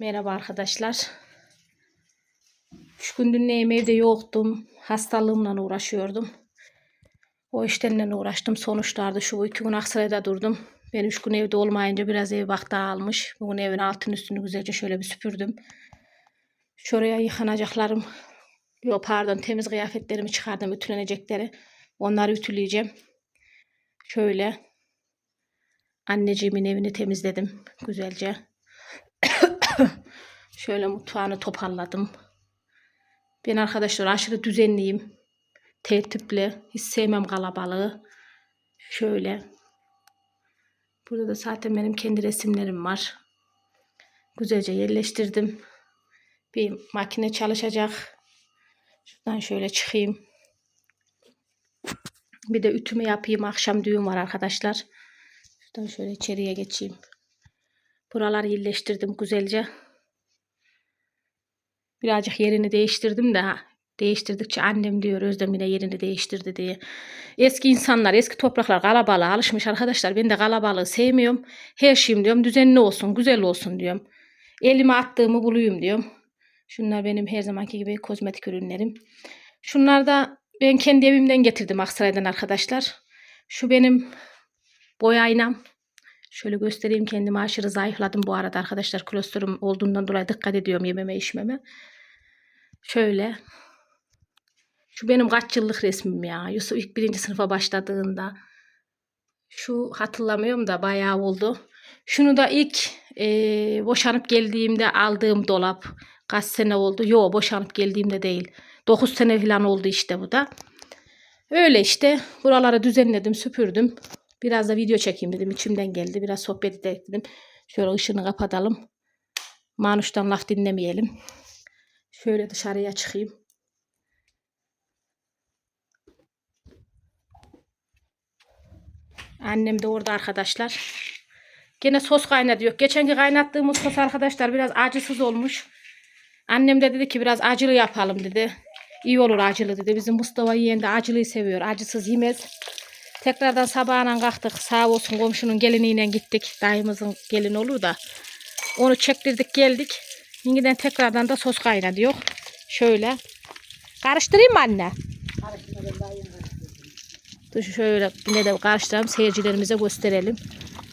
Merhaba arkadaşlar. Üç gündür neyim evde yoktum. Hastalığımla uğraşıyordum. O işlerle uğraştım. Sonuçlardı şu iki gün Aksaray'da durdum. Ben üç gün evde olmayınca biraz ev vakti almış. Bugün evin altın üstünü güzelce şöyle bir süpürdüm. Şuraya yıkanacaklarım. Yok pardon temiz kıyafetlerimi çıkardım ütülenecekleri. Onları ütüleyeceğim. Şöyle anneciğimin evini temizledim güzelce. Şöyle mutfağını toparladım. Ben arkadaşlar aşırı düzenliyim. Tertipli. Hiç sevmem kalabalığı. Şöyle. Burada da zaten benim kendi resimlerim var. Güzelce yerleştirdim. Bir makine çalışacak. Şuradan şöyle çıkayım. Bir de ütümü yapayım. Akşam düğün var arkadaşlar. Şuradan şöyle içeriye geçeyim. Buraları yerleştirdim güzelce. Birazcık yerini değiştirdim de. Değiştirdikçe annem diyor Özlem yine yerini değiştirdi diye. Eski insanlar, eski topraklar kalabalığa alışmış arkadaşlar. Ben de kalabalığı sevmiyorum. Her şeyim diyorum düzenli olsun, güzel olsun diyorum. Elime attığımı bulayım diyorum. Şunlar benim her zamanki gibi kozmetik ürünlerim. Şunlar da ben kendi evimden getirdim Aksaray'dan arkadaşlar. Şu benim boy aynam. Şöyle göstereyim kendimi aşırı zayıfladım bu arada arkadaşlar. Kolesterom olduğundan dolayı dikkat ediyorum yememe içmeme. Şöyle. Şu benim kaç yıllık resmim ya. Yusuf ilk birinci sınıfa başladığında. Şu hatırlamıyorum da bayağı oldu. Şunu da ilk e, boşanıp geldiğimde aldığım dolap. Kaç sene oldu? Yok boşanıp geldiğimde değil. 9 sene falan oldu işte bu da. Öyle işte. Buraları düzenledim, süpürdüm. Biraz da video çekeyim dedim. İçimden geldi. Biraz sohbet edelim dedim. Şöyle ışığını kapatalım. Manuş'tan laf dinlemeyelim. Şöyle dışarıya çıkayım. Annem de orada arkadaşlar. Gene sos kaynatıyor. Geçenki kaynattığımız sos arkadaşlar biraz acısız olmuş. Annem de dedi ki biraz acılı yapalım dedi. İyi olur acılı dedi. Bizim Mustafa yiyen de acılıyı seviyor. Acısız yemez. Tekrardan sabahına kalktık. Sağ olsun komşunun geliniyle gittik. Dayımızın gelin olur da. Onu çektirdik geldik. Yeniden tekrardan da sos kaynatıyor. Şöyle. Karıştırayım mı anne? Dur şöyle yine de karıştıralım. Seyircilerimize gösterelim.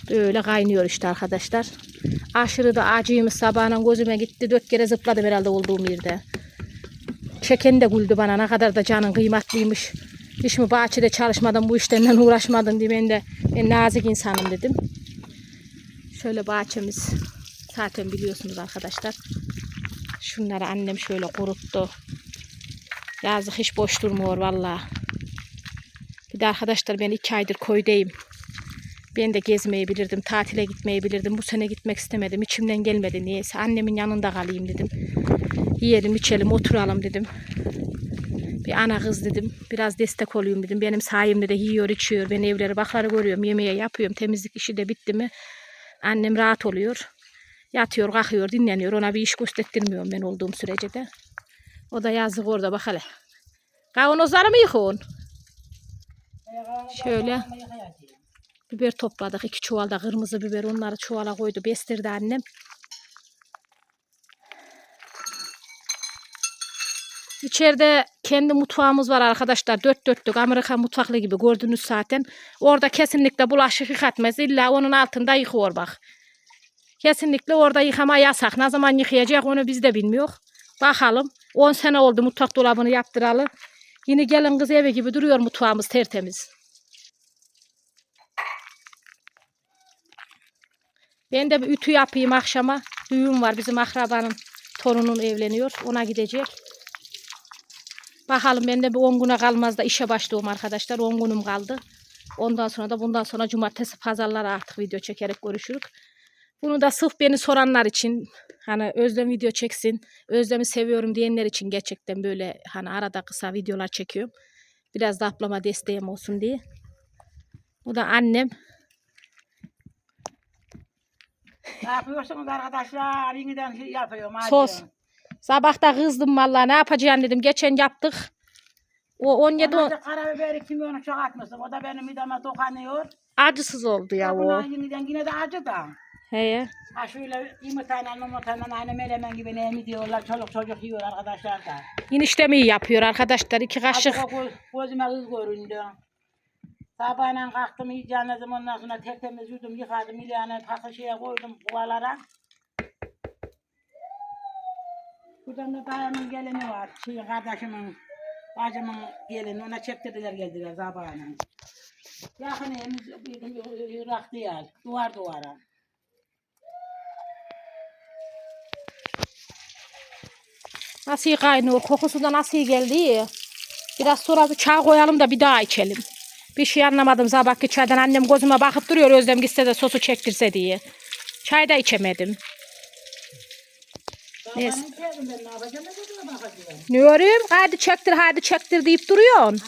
Böyle kaynıyor işte arkadaşlar. Aşırı da acıymış. Sabahına gözüme gitti. Dört kere zıpladım herhalde olduğum yerde. Çeken de güldü bana. Ne kadar da canın kıymatlıymış. Hiç mi bahçede çalışmadım bu işlerle uğraşmadım diye ben de ben nazik insanım dedim. Şöyle bahçemiz zaten biliyorsunuz arkadaşlar. Şunları annem şöyle kuruttu. Yazık hiç boş durmuyor valla. Bir de arkadaşlar ben iki aydır koydayım. Ben de gezmeyi bilirdim, tatile gitmeyi bilirdim. Bu sene gitmek istemedim. İçimden gelmedi niyeyse. Annemin yanında kalayım dedim. Yiyelim, içelim, oturalım dedim. Bir ana kız dedim. Biraz destek olayım dedim. Benim sayemde de yiyor, içiyor. Ben evleri bakları görüyorum. Yemeğe yapıyorum. Temizlik işi de bitti mi annem rahat oluyor. Yatıyor, kalkıyor, dinleniyor. Ona bir iş göstermiyorum ben olduğum sürece de. O da yazık orada bak hele. Kavanozları mı yıkıyorsun? Şöyle. Biber topladık. iki çuvalda kırmızı biber. Onları çuvala koydu. Bestirdi annem. İçeride kendi mutfağımız var arkadaşlar. Dört dörtlük Amerika mutfaklı gibi gördünüz zaten. Orada kesinlikle bulaşık yıkatmaz. İlla onun altında yıkıyor bak. Kesinlikle orada yıkama yasak. Ne zaman yıkayacak onu biz de bilmiyoruz. Bakalım. 10 sene oldu mutfak dolabını yaptıralı. Yine gelin kız evi gibi duruyor mutfağımız tertemiz. Ben de bir ütü yapayım akşama. Düğün var bizim akrabanın torunun evleniyor. Ona gidecek. Bakalım ben de bir 10 güne kalmaz da işe başlıyorum arkadaşlar. 10 günüm kaldı. Ondan sonra da bundan sonra cumartesi pazarlara artık video çekerek görüşürük. Bunu da sırf beni soranlar için hani Özlem video çeksin, Özlem'i seviyorum diyenler için gerçekten böyle hani arada kısa videolar çekiyorum. Biraz da ablama desteğim olsun diye. Bu da annem. Ne yapıyorsunuz arkadaşlar? Yeniden şey yapıyorum. hadi. Sos. Sabah da kızdım vallahi ne yapacağım dedim. Geçen yaptık. O 17 Ondan da karabiberi kimyonu çok atmışım. O da benim mideme dokanıyor. acısız oldu ya Ya o. Buna yeniden yine de acı da. He. Ha şöyle yumurtayla yumurtayla aynı melemen gibi ne mi diyorlar. Çoluk çocuk yiyor arkadaşlar da. Eniştem iyi yapıyor arkadaşlar. iki kaşık. Azıcık o göz- gözüme hız göründü. Sabahla kalktım iyice ondan sonra tertemiz yudum yıkadım. İlyanı takı şeye koydum kuvalara. Buradan da dayımın gelini var. Şey, kardeşimin, bacımın gelini. Ona çektirdiler geldiler sabahla. Yakın evimiz Irak değil. Duvar duvara. Nasıl kaynıyor. Kokusu da nasıl geldi. Biraz sonra bir çay koyalım da bir daha içelim. Bir şey anlamadım sabahki çaydan. Annem gözüme bakıp duruyor Özlem gitse de sosu çektirse diye. Çay da içemedim. Neyse. Ne öreyim? Hadi çektir hadi çektir deyip duruyorsun.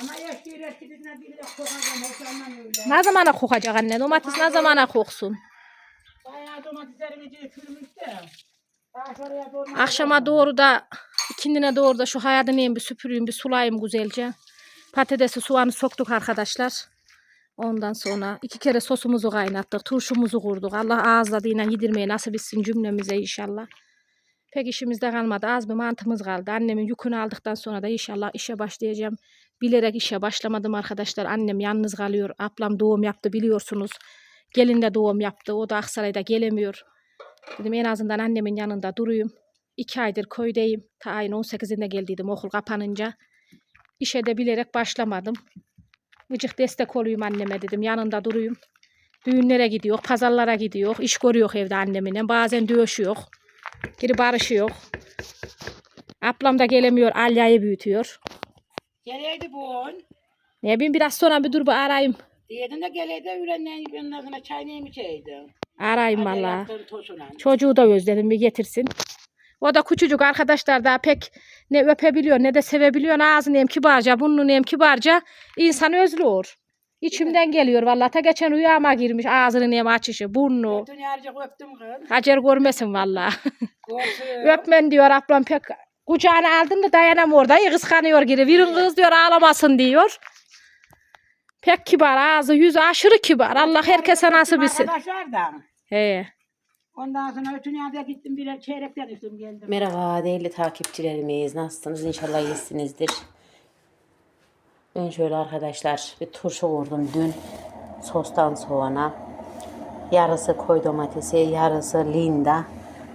Ne zamana kokacak anne? Domates ne zamana koksun? Akşama doğru da ikindine doğru da şu hayatını bir süpüreyim bir sulayayım güzelce. Patatesi soğanı soktuk arkadaşlar. Ondan sonra iki kere sosumuzu kaynattık. Turşumuzu kurduk. Allah ağız tadıyla yedirmeyi nasip etsin cümlemize inşallah. Pek işimizde kalmadı. Az bir mantımız kaldı. Annemin yükünü aldıktan sonra da inşallah işe başlayacağım. Bilerek işe başlamadım arkadaşlar. Annem yalnız kalıyor. Ablam doğum yaptı biliyorsunuz. Gelin de doğum yaptı. O da Aksaray'da gelemiyor. Dedim en azından annemin yanında duruyum. İki aydır köydeyim. Ta ayın 18'inde geldiydim okul kapanınca. İşe de bilerek başlamadım. Gıcık destek olayım anneme dedim. Yanında duruyum. Düğünlere gidiyor, pazarlara gidiyor. iş görüyor evde annemine. Bazen dövüşüyor. Geri barışıyor. Ablam da gelemiyor. Alya'yı büyütüyor. Geleydi bu. Ne bileyim biraz sonra bir dur bir arayayım. Diyedin de geleydi öğlenden ondan sonra çay neyim içeydi. Arayayım Hadi valla. yaptığın tosuna. Çocuğu da özledim bir getirsin. O da küçücük arkadaşlar daha pek ne öpebiliyor ne de sevebiliyor. Ağzını hem kibarca, burnunu hem kibarca insan özlüyor. İçimden geliyor vallahi. Ta geçen rüyama girmiş ağzını hem açışı, burnu. Dünyarca öptüm kız. Hacer görmesin vallahi. Görsün. Öpmen diyor ablam pek kucağına aldım da dayanamıyor da kıskanıyor geri. Virin kız diyor ağlamasın diyor. Pek kibar ağzı yüzü aşırı kibar. Allah herkese nasip etsin. Arkadaşlar da. He. Ondan sonra Ötünya'da gittim bir çeyrekten üstüm geldim. Merhaba değerli takipçilerimiz. Nasılsınız? İnşallah iyisinizdir. Ben şöyle arkadaşlar bir turşu vurdum dün sostan soğana. Yarısı koy domatesi, yarısı linda.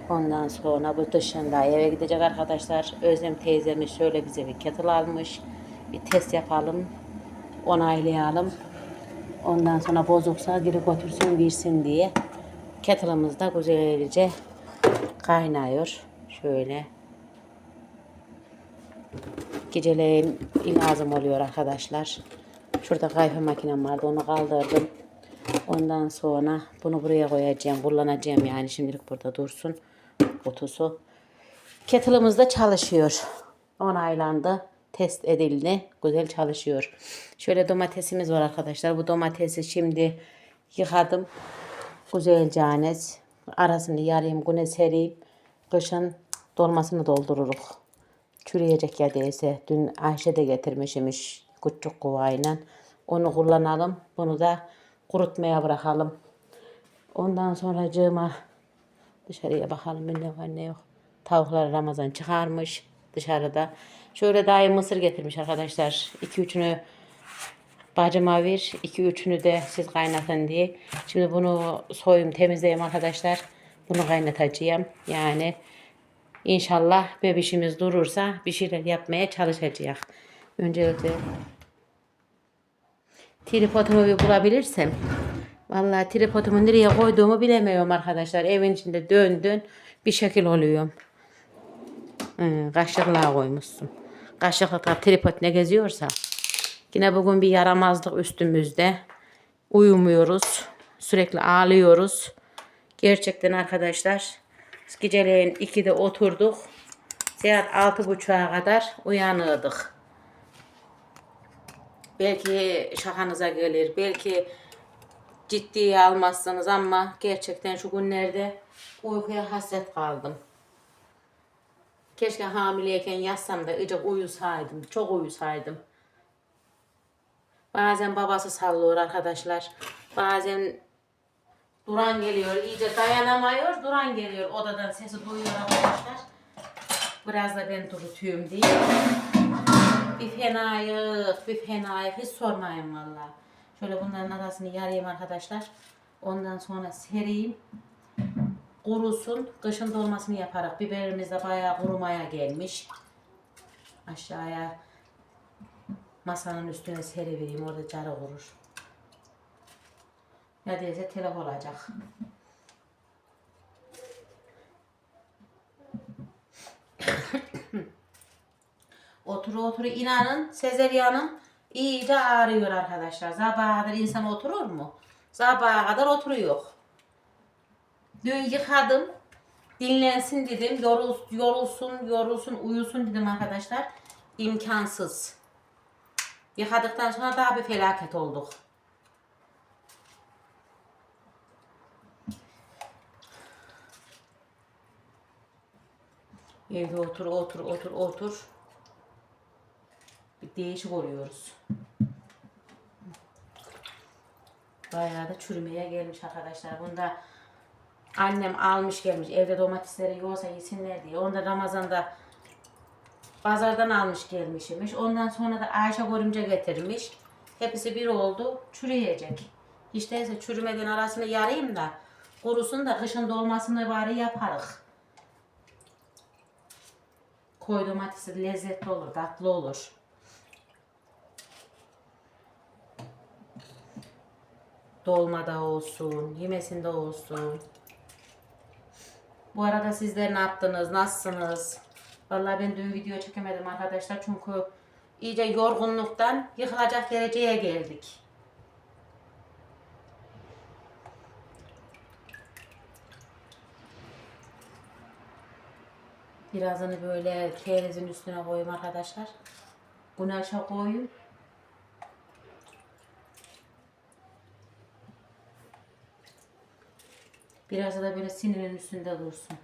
Ondan sonra bu dışında eve gidecek arkadaşlar. Özlem teyzemiz şöyle bize bir kettle almış. Bir test yapalım. Onaylayalım. Ondan sonra bozuksa geri götürsün versin diye. Kettle'ımız da güzelce kaynıyor. Şöyle. Geceleyin lazım oluyor arkadaşlar. Şurada kahve makinem vardı onu kaldırdım. Ondan sonra bunu buraya koyacağım. Kullanacağım yani şimdilik burada dursun. Kutusu. Kettle'ımız da çalışıyor. Onaylandı. Test edildi. Güzel çalışıyor. Şöyle domatesimiz var arkadaşlar. Bu domatesi şimdi yıkadım. Güzelce anes. Arasını yarayım, güne sereyim. Kışın dolmasını doldururuz. Çürüyecek ya değilse. Dün Ayşe de getirmişmiş küçük kovayla. Onu kullanalım. Bunu da kurutmaya bırakalım. Ondan sonra cığıma dışarıya bakalım ne var ne yok. Tavukları Ramazan çıkarmış dışarıda. Şöyle daim mısır getirmiş arkadaşlar. 2-3'ünü bacıma ver. 2-3'ünü de siz kaynatın diye. Şimdi bunu soyum temizleyeyim arkadaşlar. Bunu kaynatacağım. Yani inşallah bebişimiz durursa bir şeyler yapmaya çalışacağız. Öncelikle tripodumu bir bulabilirsem. Vallahi tripodumu nereye koyduğumu bilemiyorum arkadaşlar. Evin içinde dön dön bir şekil oluyorum. Hı, kaşıklığa koymuşsun. Kaşıklıkta tripod ne geziyorsa. Yine bugün bir yaramazlık üstümüzde. Uyumuyoruz. Sürekli ağlıyoruz. Gerçekten arkadaşlar. Geceleyin 2'de oturduk. Saat 6.30'a kadar uyanırdık. Belki şakanıza gelir. Belki ciddiye almazsınız ama gerçekten şu günlerde uykuya hasret kaldım. Keşke hamileyken yatsam da iyice uyusaydım. Çok uyusaydım. Bazen babası sallıyor arkadaşlar. Bazen Duran geliyor. iyice dayanamıyor. Duran geliyor. Odadan sesi duyuyor arkadaşlar. Biraz da ben durutuyum diye. Bir fenayık, bir fenayık. Hiç sormayın valla. Şöyle bunların arasını yarayayım arkadaşlar. Ondan sonra sereyim. Kurusun. Kışın dolmasını yaparak. Biberimiz de bayağı kurumaya gelmiş. Aşağıya masanın üstüne serivereyim. Orada carı kurur. Ya değilse telef olacak. Otur otur inanın Sezeryan'ım iyice ağrıyor arkadaşlar. Sabaha kadar insan oturur mu? Sabaha kadar oturuyor. Dün yıkadım. Dinlensin dedim. Yorul, yorulsun, yorulsun, uyusun dedim arkadaşlar. İmkansız. Yıkadıktan sonra daha bir felaket olduk. Evde otur, otur, otur, otur. Bir değişik oluyoruz. Bayağı da çürümeye gelmiş arkadaşlar. Bunda annem almış gelmiş. Evde domatesleri yiyorsa yesinler diye. Onda Ramazan'da pazardan almış gelmişmiş. Ondan sonra da Ayşe görümce getirmiş. Hepsi bir oldu. Çürüyecek. Değilse çürümeden arasını yarayayım da kurusun da kışın dolmasını bari yaparız. Koy domatesi lezzetli olur, tatlı olur. Dolmada olsun, yemesinde olsun. Bu arada sizler ne yaptınız, nasılsınız? Vallahi ben dün video çekemedim arkadaşlar çünkü iyice yorgunluktan yıkılacak dereceye geldik. Birazını böyle kerizin üstüne koyayım arkadaşlar. Güneşe koyayım. Biraz da böyle sinirin üstünde dursun.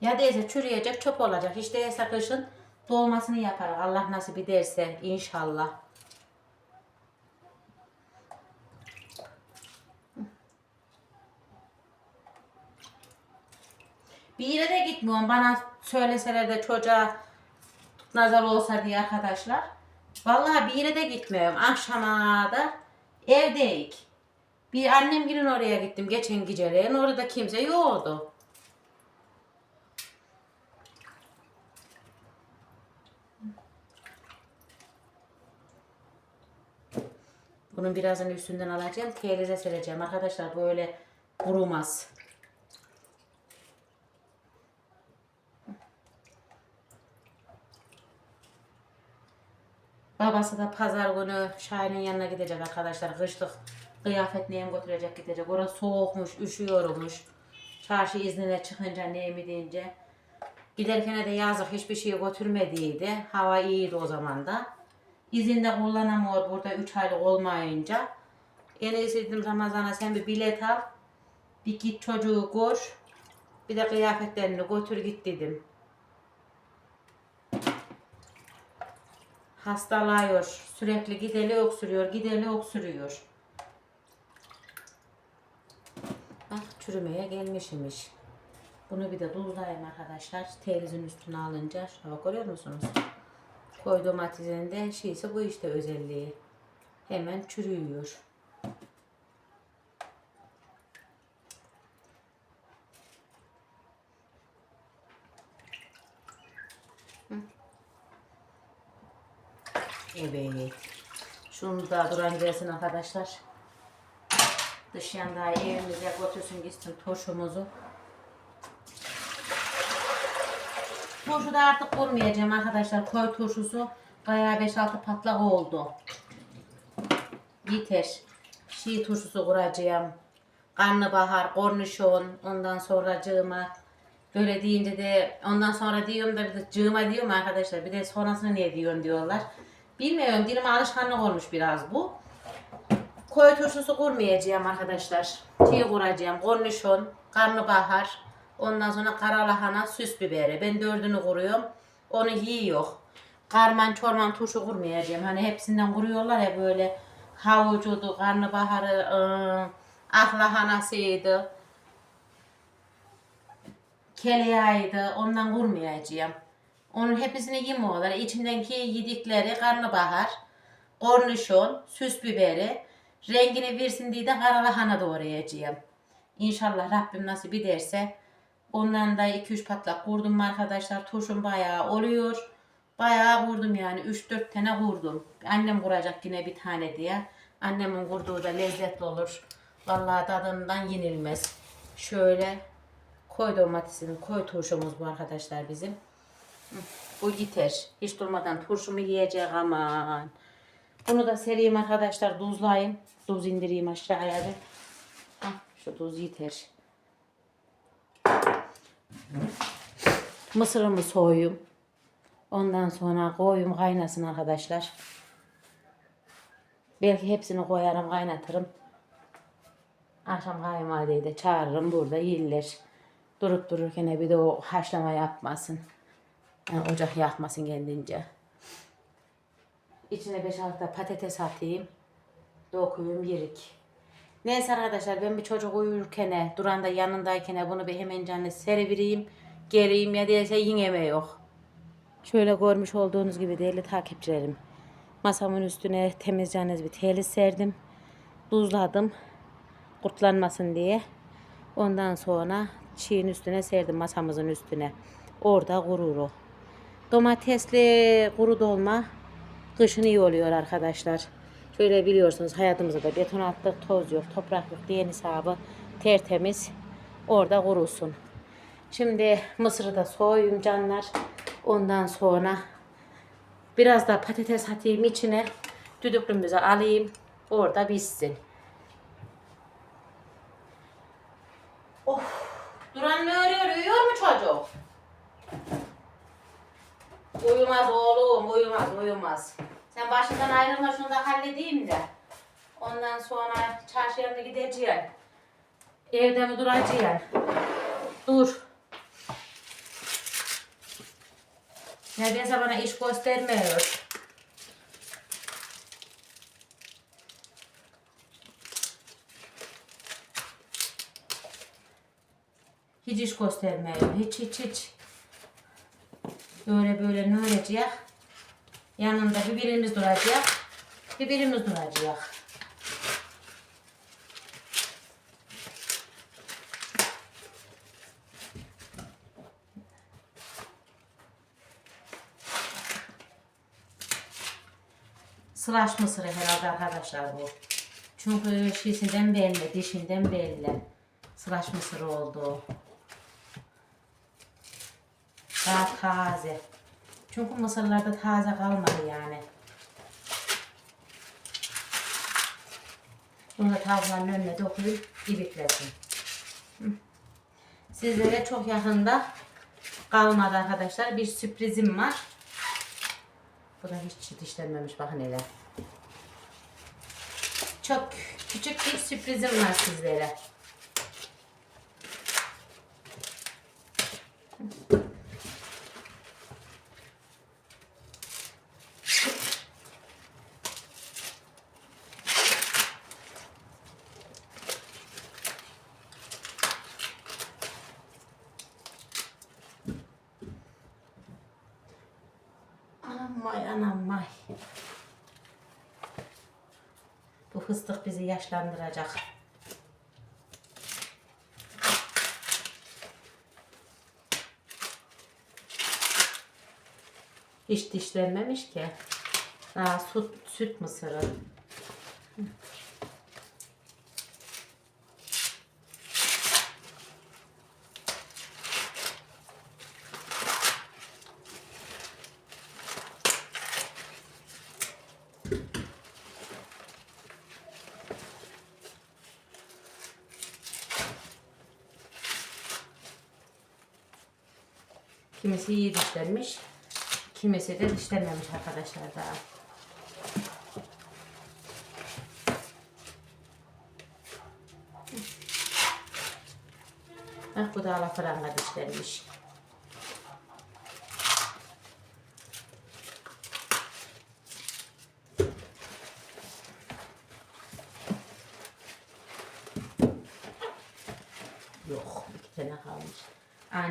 Ya değilse çürüyecek, çöp olacak. Hiç değilse kışın dolmasını yapar. Allah nasip ederse inşallah. Bir yere de gitmiyorum. Bana söyleseler de çocuğa nazar olsa diye arkadaşlar. Vallahi bir yere de gitmiyorum. Akşama da evdeyik. Bir annem günün oraya gittim geçen geceleyin. Orada kimse yoktu. Bunun birazını üstünden alacağım. Teylize sereceğim. Arkadaşlar böyle kurumaz. Babası da pazar günü Şahin'in yanına gidecek arkadaşlar. Kışlık kıyafet neyim götürecek gidecek. Orası soğukmuş, üşüyormuş. Çarşı iznine çıkınca neyimi deyince. Giderken de yazık hiçbir şey götürmediydi. Hava iyiydi o zaman da. İzinde kullanamıyor burada 3 aylık olmayınca. En iyisi dedim Ramazan'a sen bir bilet al. Bir git çocuğu gör. Bir de kıyafetlerini götür git dedim. Hastalıyor. Sürekli gideli öksürüyor, gideli öksürüyor. Bak çürümeye gelmişmiş. Bunu bir de tuzlayayım arkadaşlar. Telizin üstüne alınca. Şuna görüyor musunuz? Koy domatesin de şeyse bu işte özelliği. Hemen çürüyor. Evet. Şunu da duran gelsin arkadaşlar. Dış yanda evimize götürsün gitsin turşumuzu. Turşu da artık kurmayacağım arkadaşlar. Koy turşusu bayağı 5-6 patlak oldu. Yeter. Şii turşusu kuracağım. Karnabahar, kornişon, ondan sonra cığıma. Böyle deyince de ondan sonra diyorum da bir de cığıma diyorum arkadaşlar. Bir de sonrasını niye diyorum diyorlar. Bilmiyorum dilime alışkanlık olmuş biraz bu. Koy turşusu kurmayacağım arkadaşlar. Çiğ kuracağım. Kornişon, karnabahar, ondan sonra kara lahana, süs biberi. Ben dördünü kuruyorum. Onu yiyor. Karman çorman turşu kurmayacağım. Hani hepsinden kuruyorlar ya böyle havucudu, karnabaharı, ıı, ahlahanasıydı. Keleyaydı. Ondan vurmayacağım. Onun hepsini yemiyorlar. İçindeki yedikleri karnabahar, kornişon, süs biberi, rengini versin diye de karalahana doğrayacağım. İnşallah Rabbim nasip ederse ondan da 2-3 patlak vurdum arkadaşlar. Turşum bayağı oluyor. Bayağı vurdum yani. 3-4 tane vurdum. Annem kuracak yine bir tane diye. Annemin kurduğu da lezzetli olur. Vallahi tadından yenilmez. Şöyle koy domatesini, koy turşumuz bu arkadaşlar bizim. Bu yeter. Hiç durmadan turşumu yiyecek aman. Bunu da sereyim arkadaşlar. Tuzlayayım. Tuz indireyim aşağıya bir. Hah, şu tuz yeter. Mısırımı soyayım. Ondan sonra koyayım kaynasın arkadaşlar. Belki hepsini koyarım kaynatırım. Akşam kayınvalideyi de çağırırım burada yerler. Durup dururken bir de o haşlama yapmasın. Yani ocak yakmasın kendince. İçine 5-6 da patates atayım. Dokuyum yerik. Neyse arkadaşlar ben bir çocuk uyurken duran da yanındayken bunu bir hemen canlı serivereyim. Geleyim ya değilse yine yok. Şöyle görmüş olduğunuz gibi değerli takipçilerim. Masamın üstüne temiz canınız bir teli serdim. Tuzladım. Kurtlanmasın diye. Ondan sonra çiğin üstüne serdim masamızın üstüne. Orada kurur o. Domatesli kuru dolma kışın iyi oluyor arkadaşlar. Şöyle biliyorsunuz hayatımızda da beton attık, toz yok, toprak yok diye hesabı tertemiz. Orada kurusun. Şimdi mısırı da soyayım canlar. Ondan sonra biraz da patates atayım içine. Düdüklümüzü alayım. Orada pişsin. Of. Duran ne örüyor? Uyuyor mu çocuk? Uyumaz oğlum, uyumaz, uyumaz. Sen başından ayrılma şunu da halledeyim de. Ondan sonra çarşıya mı gideceğim? Evde mi duracağım? Dur. Neredeyse bana iş göstermiyor. Hiç iş göstermiyor. Hiç hiç hiç. Böyle böyle ne olacak? Yanında bir birimiz duracak. Bir birimiz duracak. Sılaş mısırı herhalde arkadaşlar bu. Çünkü şişinden belli, dişinden belli. Sılaş mısırı oldu. Daha taze. Çünkü mısırlarda taze kalmadı yani. Bunu da tavlanın önüne dokuyup ibiklesin. Sizlere çok yakında kalmadı arkadaşlar. Bir sürprizim var. Bu da hiç dişlenmemiş bakın hele. Çok küçük bir sürprizim var sizlere. Fıstık bizi yaşlandıracak. Hiç dişlenmemiş ki. Daha süt, süt mısırı. Kimisi iyi dişlenmiş. Kimisi de dişlenmemiş arkadaşlar daha. Bak bu da alafranga dişlenmiş.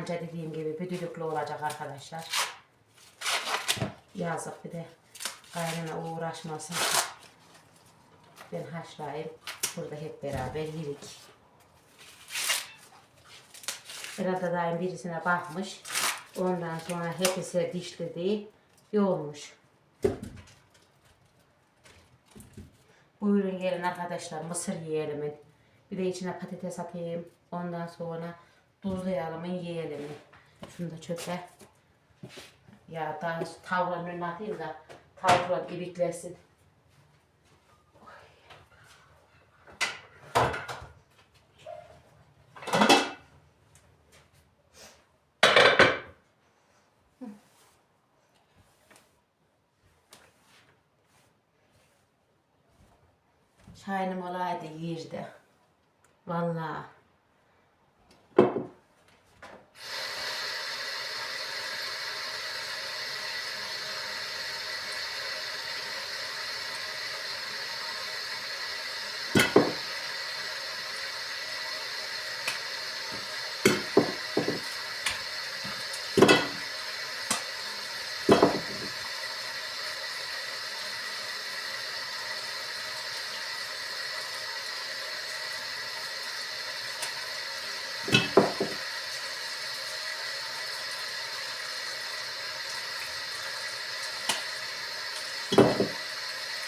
Anca dediğim gibi bir düdüklü olacak arkadaşlar. Yazık bir de kaynana uğraşmasın. Ben haşlayayım. Burada hep beraber yedik. Herhalde daim birisine bakmış. Ondan sonra hepsi dişledi. Yoğurmuş. Buyurun gelin arkadaşlar mısır yiyelim. Bir de içine patates atayım. Ondan sonra tuzlayalım yiyelim. Şunu da çöpe. Ya daha tavlanın önüne atayım da tavuklar ibiklesin. Şahinim olaydı yerdi. Vallahi.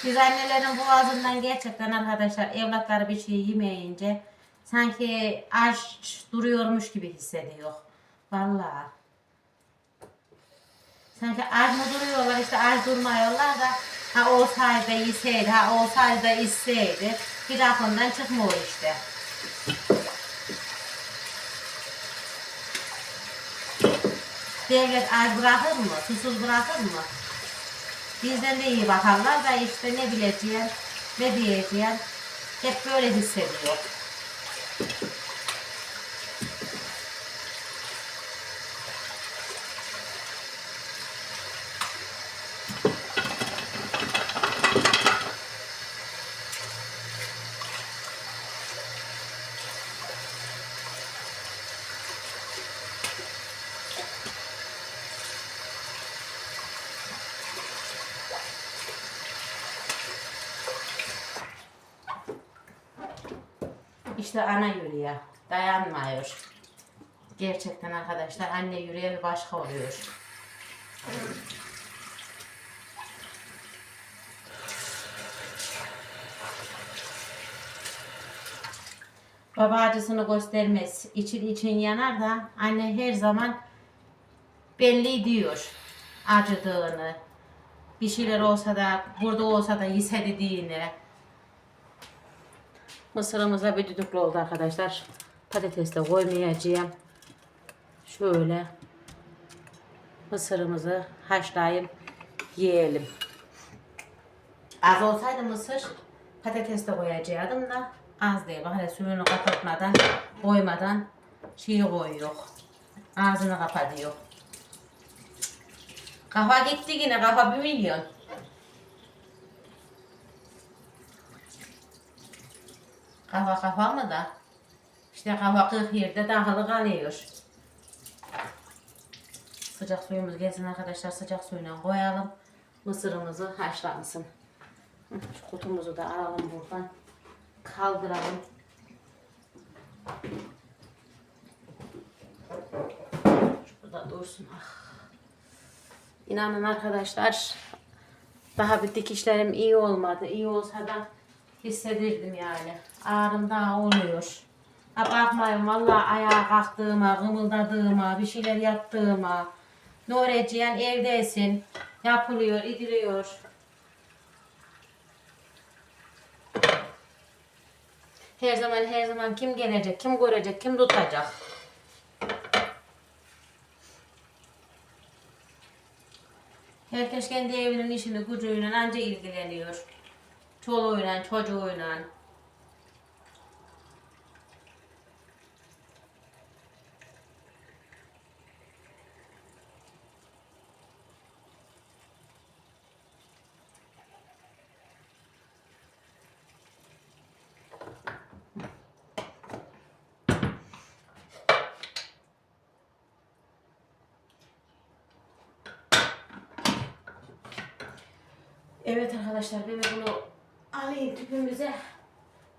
Biz annelerin boğazından gerçekten arkadaşlar evlatları bir şey yemeyince sanki aç duruyormuş gibi hissediyor. Vallahi. Sanki aç mı duruyorlar işte aç durmuyorlar da ha olsaydı yeseydi ha olsaydı da içseydi bir aklından çıkmıyor işte. Devlet aç bırakır mı? Susuz bırakır mı? Bizden de iyi bakarlar da işte ne bileceğim, ne diyeceğim. Hep böyle hissediyor. İşte ana yüreği dayanmıyor. Gerçekten arkadaşlar anne yüreği başka oluyor. Baba acısını göstermez. İçin için yanar da anne her zaman belli diyor acıdığını. Bir şeyler olsa da burada olsa da yese dediğini. Mısırımıza bir düdüklü oldu arkadaşlar. Patates de koymayacağım. Şöyle mısırımızı haşlayıp yiyelim. Az olsaydı mısır patates de koyacaktım da az değil. Bak suyunu kapatmadan koymadan şey koyuyor. Ağzını kapatıyor. Kafa gitti yine kafa bir milyon. Kafa kafa mı da? İşte kafa 40 yerde dahılı kalıyor. Sıcak suyumuz gelsin arkadaşlar. Sıcak suyuna koyalım. Mısırımızı haşlansın. Şu kutumuzu da alalım buradan. Kaldıralım. Şurada dursun. Ah. İnanın arkadaşlar daha bir dikişlerim iyi olmadı. İyi olsa da hissedirdim yani. Ağrım daha oluyor. Ha bakmayın vallahi ayağa kalktığıma, kımıldadığıma, bir şeyler yaptığıma. Nureciyen evdesin. Yapılıyor, idiliyor. Her zaman her zaman kim gelecek, kim görecek, kim tutacak? Herkes kendi evinin işini gücüyle anca ilgileniyor. Çoluğuyla, çocuğuyla. Evet arkadaşlar ben bunu alayım tüpümüze.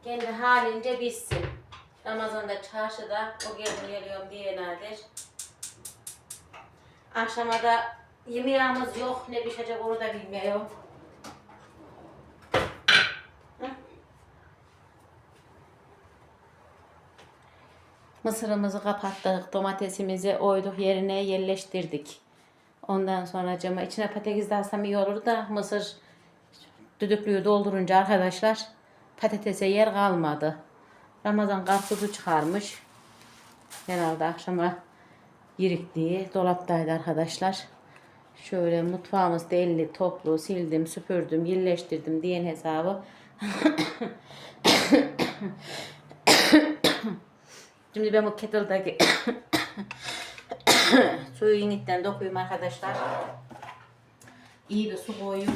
Kendi halince bitsin. Ramazan'da çarşıda o geldim geliyorum diye nadir. Akşama da yemeğimiz yok. Ne pişecek onu da bilmiyorum. Mısırımızı kapattık. Domatesimizi oyduk yerine yerleştirdik. Ondan sonra cama içine patates de alsam iyi olur da mısır düdüklüyü doldurunca arkadaşlar patatese yer kalmadı. Ramazan karpuzu çıkarmış. Herhalde akşama yirikliği dolaptaydı arkadaşlar. Şöyle mutfağımız deli toplu sildim süpürdüm yerleştirdim diyen hesabı. Şimdi ben bu kettle'daki suyu yeniden dokuyayım arkadaşlar. İyi bir su koyayım.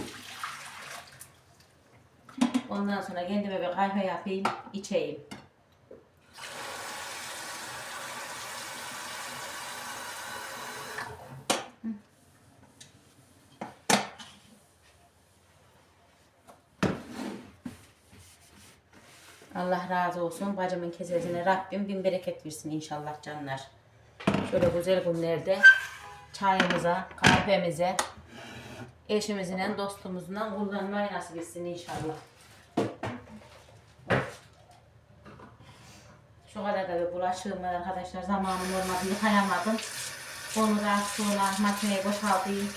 Ondan sonra kendime bir kahve yapayım, içeyim. Allah razı olsun. Bacımın kesesine Rabbim bin bereket versin inşallah canlar. Şöyle güzel günlerde çayımıza, kahvemize, eşimizle, dostumuzla kullanmayı nasip etsin inşallah. Şu kadar da bir bulaşığım var arkadaşlar. Zamanım olmadı yıkayamadım. Onu da sonra makineye boşaltayım.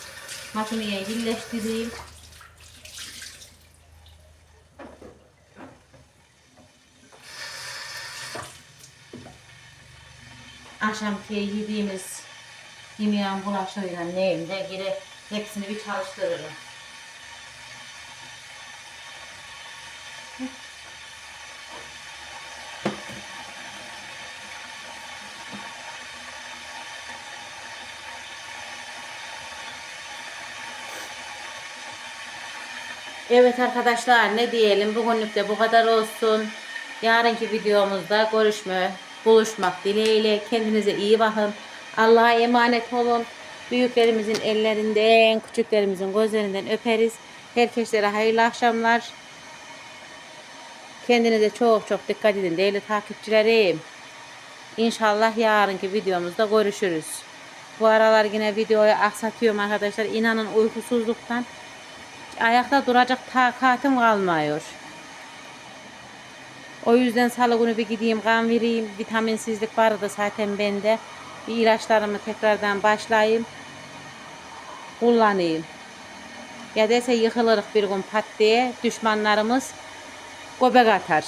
Makineye birleştireyim. Akşamki yediğimiz yemeğin bulaşığıyla neyim de geri hepsini bir çalıştırırım. Evet arkadaşlar ne diyelim bugünlük de bu kadar olsun. Yarınki videomuzda görüşme, buluşmak dileğiyle kendinize iyi bakın. Allah'a emanet olun. Büyüklerimizin ellerinden, küçüklerimizin gözlerinden öperiz. Herkeslere hayırlı akşamlar. Kendinize çok çok dikkat edin değerli takipçilerim. İnşallah yarınki videomuzda görüşürüz. Bu aralar yine videoyu aksatıyorum arkadaşlar. İnanın uykusuzluktan ayakta duracak takatim kalmıyor. O yüzden salı günü bir gideyim kan vereyim. Vitaminsizlik vardı zaten bende. Bir ilaçlarımı tekrardan başlayayım. Kullanayım. Ya dese yıkılırız bir gün pat diye düşmanlarımız göbek atar.